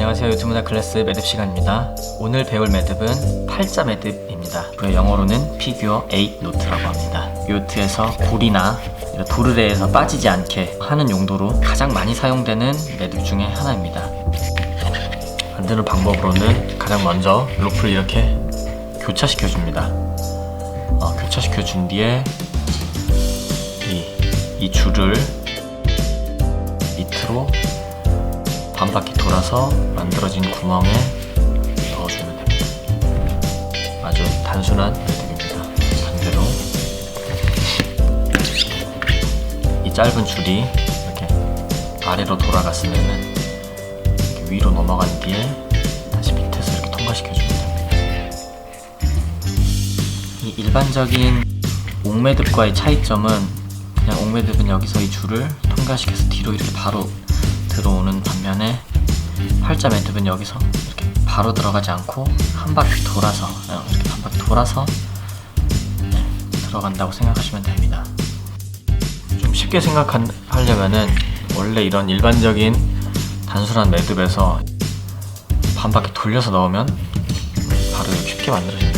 안녕하세요. 유튜브 문화 클래스 매듭 시간입니다. 오늘 배울 매듭은 팔자 매듭입니다. 그 영어로는 피규어 8 노트라고 합니다. 요트에서 이런 도르래에서 빠지지 않게 하는 용도로 가장 많이 사용되는 매듭 중에 하나입니다. 만드는 방법으로는 가장 먼저 로프를 이렇게 교차시켜 줍니다. 어, 교차시켜 준 뒤에 이, 이 줄을 밑으로 반 바퀴 돌아서 만들어진 구멍에 넣어주면 됩니다. 아주 단순한 매듭입니다. 반대로 이 짧은 줄이 이렇게 아래로 돌아갔으면은 이렇게 위로 넘어간 뒤에 다시 밑에서 이렇게 통과시켜주면 됩니다. 이 일반적인 옥매듭과의 차이점은 그냥 옥매듭은 여기서 이 줄을 통과시켜서 뒤로 이렇게 바로 들어오는 반면에 팔자 매듭은 여기서 이렇게 바로 들어가지 않고 한 바퀴 돌아서 어, 이렇게 한 바퀴 돌아서 네, 들어간다고 생각하시면 됩니다. 좀 쉽게 생각하려면은 원래 이런 일반적인 단순한 매듭에서 반 바퀴 돌려서 넣으면 바로 쉽게 만들어집니다.